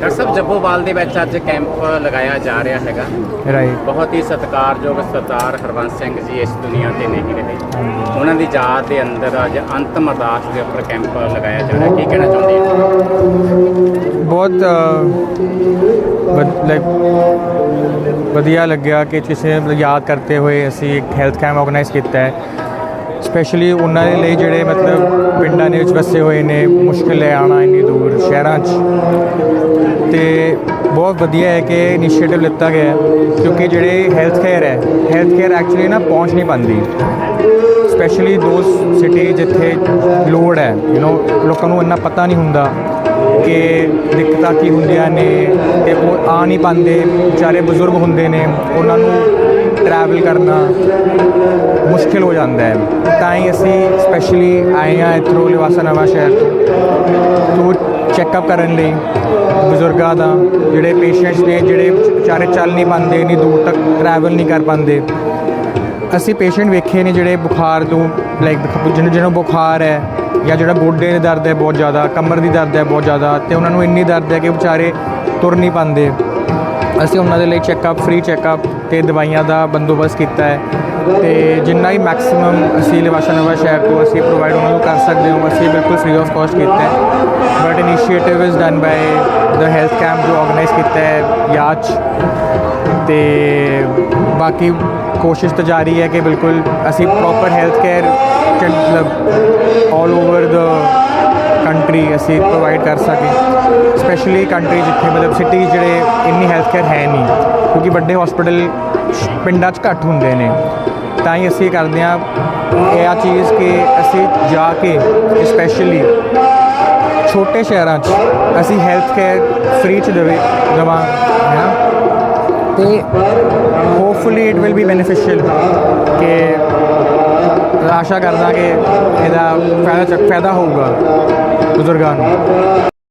Doctor ਸਾਹਿਬ ਜੱਬੋਵਾਲ ਦੇ ਵਿੱਚ ਅੱਜ ਕੈਂਪ ਲਗਾਇਆ ਜਾ ਰਿਹਾ ਹੈਗਾ। ਰਾਈਟ ਬਹੁਤ ਹੀ ਸਤਿਕਾਰਯੋਗ ਸਰਦਾਰ ਹਰਬੰਸ ਸਿੰਘ ਜੀ ਇਸ ਦੁਨੀਆ ਤੇ ਨਹੀਂ ਰਹੇ। ਉਹਨਾਂ ਦੀ ਯਾਦ ਦੇ ਅੰਦਰ ਅੱਜ ਅੰਤਮ ਅਰਦਾਸ ਦੇ ਉੱਪਰ ਕੈਂਪ ਲਗਾਇਆ ਜਾ ਰਿਹਾ। ਕੀ ਕਹਿਣਾ ਚਾਹੁੰਦੇ ਹੋ? ਬਹੁਤ ਲਾਈਕ ਵਧੀਆ ਲੱਗਿਆ ਕਿ ਕਿਸੇ ਨੂੰ ਯਾਦ ਕਰਦੇ ਹੋਏ ਅਸੀਂ ਇੱਕ ਹੈਲਥ ਕੈਂਪ ਆਰਗੇਨਾਈਜ਼ ਕੀਤਾ ਹੈ। ਸਪੈਸ਼ਲੀ ਉਹਨਾਂ ਦੇ ਲਈ ਜਿਹੜੇ ਮਤਲਬ ਪਿੰਡਾਂ ਦੇ ਵਿੱਚ ਵਸੇ ਹੋਏ ਨੇ ਮੁਸ਼ਕਿਲ ਹੈ ਆਣਾ ਇੰਨੀ ਦੂਰ ਸ਼ਹਿਰਾਂ 'ਚ। ਬਹੁਤ ਵਧੀਆ ਹੈ ਕਿ ਇਨੀਸ਼ੀਏਟਿਵ ਲਿੱਤਾ ਗਿਆ ਹੈ, ਕਿਉਂਕਿ ਜਿਹੜੇ ਹੈਲਥ ਕੇਅਰ ਹੈ ਹੈਲਥ ਕੇਅਰ ਐਕਚੁਅਲੀ ਨਾ ਪਹੁੰਚ ਨਹੀਂ ਪਾਉਂਦੀ। ਸਪੈਸ਼ਲੀ ਦੋਸ ਸਿਟੀ ਜਿੱਥੇ ਲੋੜ ਹੈ ਯੂ نو ਲੋਕਾਂ ਨੂੰ ਇੰਨਾ ਪਤਾ ਨਹੀਂ ਹੁੰਦਾ ਕਿ ਦਿੱਕਤਾਂ ਕੀ ਹੁੰਦੀਆਂ ਨੇ, ਤੇ ਉਹ ਆ ਨਹੀਂ ਪਾਉਂਦੇ, ਵਿਚਾਰੇ ਬਜ਼ੁਰਗ ਹੁੰਦੇ ਨੇ, ਉਹਨਾਂ ਨੂੰ ਟਰੈਵਲ ਕਰਨਾ ਮੁਸ਼ਕਿਲ ਹੋ ਜਾਂਦਾ ਹੈ। ਤਾਂ ਹੀ ਅਸੀਂ ਸਪੈਸ਼ਲੀ ਆਏ ਹਾਂ ਇੱਥੋਂ ਲਿਵਾਸਾ ਨਵਾਂ ਸ਼ਹਿਰ ਤੋਂ ਚੈੱਕਅਪ ਕਰਨ ਲਈ ਬਜ਼ੁਰਗਾਂ ਦਾ, ਜਿਹੜੇ ਪੇਸ਼ੈਂਟਸ ਨੇ, ਜਿਹੜੇ ਵਿਚਾਰੇ ਚੱਲ ਨਹੀਂ ਪਾਉਂਦੇ ਨਹੀਂ ਦੂਰ ਤੱਕ ਟਰੈਵਲ ਨਹੀਂ ਕਰ ਪਾਉਂਦੇ। ਅਸੀਂ ਪੇਸ਼ੈਂਟ ਵੇਖੇ ਨੇ ਜਿਹੜੇ ਬੁਖਾਰ ਤੋਂ ਲਾਈਕ ਜਿਹਨੂੰ ਜਿਹਨੂੰ ਬੁਖਾਰ ਹੈ ਜਾਂ ਜਿਹੜਾ ਗੋਡੇ ਦੇ ਦਰਦ ਹੈ ਬਹੁਤ ਜ਼ਿਆਦਾ, ਕਮਰ ਦੀ ਦਰਦ ਹੈ ਬਹੁਤ ਜ਼ਿਆਦਾ, ਤੇ ਉਹਨਾਂ ਨੂੰ ਇੰਨੀ ਦਰਦ ਹੈ ਕਿ ਵਿਚਾਰੇ ਤੁਰ ਨਹੀਂ ਪਾਉਂਦੇ। ਅਸੀਂ ਉਹਨਾਂ ਦੇ ਲਈ ਚੈੱਕਅਪ ਫ੍ਰੀ ਚੈੱਕਅਪ ਤੇ ਦਵਾਈਆਂ ਦਾ ਬੰਦੋਬਸਤ ਕੀਤਾ ਹੈ। ਤੇ ਜਿੰਨਾ ਹੀ ਮੈਕਸਿਮਮ ਅਸੀਂ ਲਿਵਾਸ਼ਾ ਨਵਾਂ ਸ਼ਹਿਰ ਤੋਂ ਅਸੀਂ ਪ੍ਰੋਵਾਈਡ ਉਹਨਾਂ ਨੂੰ ਕਰ ਸਕਦੇ ਹਾਂ, ਅਸੀਂ ਬਿਲਕੁਲ ਫ੍ਰੀ ਆਫ ਕਾਸਟ ਕੀਤਾ ਹੈ। But initiative is done by the health camp ਜੋ ਆਰਗੇਨਾਈਜ਼ ਕੀਤਾ ਹੈ ਯਾਚ ਤੇ ਬਾਕੀ ਕੋਸ਼ਿਸ਼ ਤਾਂ ਜਾਰੀ ਹੈ ਕਿ ਬਿਲਕੁਲ ਅਸੀਂ ਪ੍ਰੋਪਰ ਹੈਲਥ ਕੇਅਰ ਮਤਲਬ ਆਲ ਓਵਰ ਦ ਕੰਟਰੀ ਅਸੀਂ ਪ੍ਰੋਵਾਈਡ ਕਰ ਸਕੇ ਸਪੈਸ਼ਲੀ ਕੰਟਰੀ ਜਿੱਥੇ ਮਤਲਬ ਸਿਟੀਜ਼ ਜਿਹੜੇ ਇੰਨੀ ਹੈਲਥ ਕੇਅਰ ਹੈ ਨਹੀਂ, ਕਿਉਂਕਿ ਵੱਡੇ ਹਸਪੀਟਲ ਪਿੰਡਾਂ 'ਚ ਘੱਟ ਹੁੰਦੇ ਨੇ। ਤਾਂ ਹੀ ਅਸੀਂ ਕਰਦੇ ਹਾਂ ਇਹ ਆ ਚੀਜ਼ ਕਿ ਅਸੀਂ ਜਾ ਕੇ ਸਪੈਸ਼ਲੀ ਛੋਟੇ ਸ਼ਹਿਰਾਂ 'ਚ ਅਸੀਂ ਹੈਲਥ ਕੇਅਰ ਫ੍ਰੀ 'ਚ ਦੇਵੇ ਦੇਵਾਂ, ਹੈ ਨਾ? ਤੇ hopefully it will be beneficial ਕਿ ਆਸ਼ਾ ਕਰਦਾ ਕਿ ਇਹਦਾ ਫਾਇਦਾ ਚੱਕ ਫਾਇਦਾ ਹੋਊਗਾ ਬਜ਼ੁਰਗਾਂ ਨੂੰ।